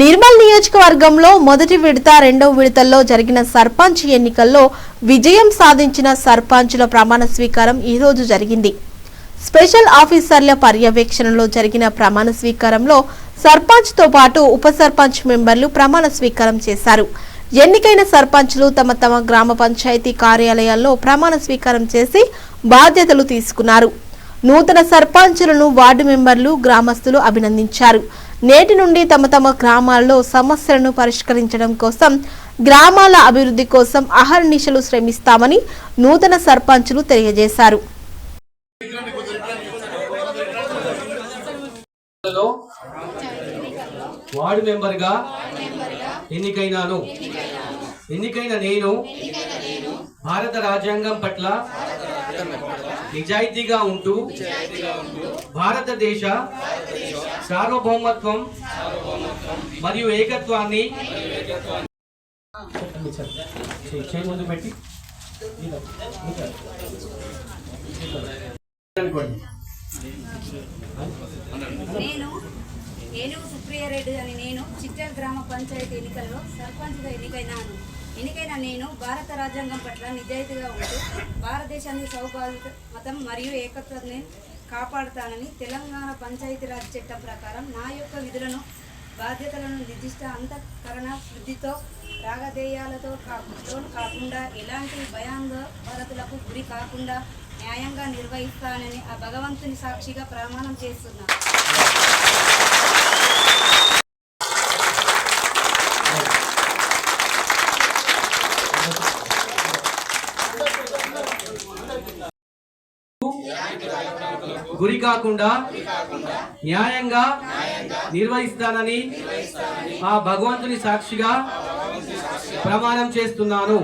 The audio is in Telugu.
నిర్మల్ నియోజకవర్గంలో మొదటి విడత రెండవ విడతల్లో జరిగిన సర్పంచ్ ఎన్నికల్లో విజయం సాధించిన సర్పంచ్ల ప్రమాణ స్వీకారం ఈ రోజు జరిగింది. స్పెషల్ ఆఫీసర్ల పర్యవేక్షణలో జరిగిన ప్రమాణ స్వీకారంలో సర్పంచ్తో పాటు ఉప సర్పంచ్ మెంబర్లు ప్రమాణ స్వీకారం చేశారు. ఎన్నికైన సర్పంచ్లు తమ తమ గ్రామ పంచాయతీ కార్యాలయాల్లో ప్రమాణ స్వీకారం చేసి బాధ్యతలు తీసుకున్నారు. నూతన సర్పంచులను వార్డు మెంబర్లు గ్రామస్తులు అభినందించారు. నేటి నుండి తమ తమ గ్రామాల్లో సమస్యలను పరిష్కరించడం కోసం గ్రామాల అభివృద్ధి కోసం అహర్నిశలు శ్రమిస్తామని నూతన సర్పంచులు తెలియజేశారు. లో వార్డు మెంబర్గా ఎన్నికైనాను. ఎన్నికైన నేను భారత రాజ్యాంగం పట్ల నిజాయితీగా ఉంటూ భారతదేశ సార్వభౌమత్వం మరియు ఏకత్వాన్ని ముందు పెట్టి నేను ఏనుగు సుప్రియారెడ్డి అని నేను చిట్టెల్ గ్రామ పంచాయతీ ఎన్నికల్లో సర్పంచ్గా ఎన్నికైనాను. ఎన్నికైన నేను భారత రాజ్యాంగం పట్ల నిజాయితీగా ఉంటూ భారతదేశాన్ని సౌభాగ్యమతం మరియు ఏకత్వాన్ని కాపాడుతానని తెలంగాణ పంచాయతీరాజ్ చట్టం ప్రకారం నా యొక్క విధులను బాధ్యతలను నిర్దిష్ట అంతఃకరణ శుద్ధితో రాగధేయాలతో కాకుండా కాకుండా ఎలాంటి భయాందోళనలకు గురి కాకుండా న్యాయంగా నిర్వహిస్తానని ఆ భగవంతుని సాక్షిగా ప్రమాణం చేస్తున్నాను. గురి కాకుండా న్యాయంగా నిర్వహిస్తానని ఆ భగవంతుని సాక్షిగా ప్రమాణం చేస్తున్నాను.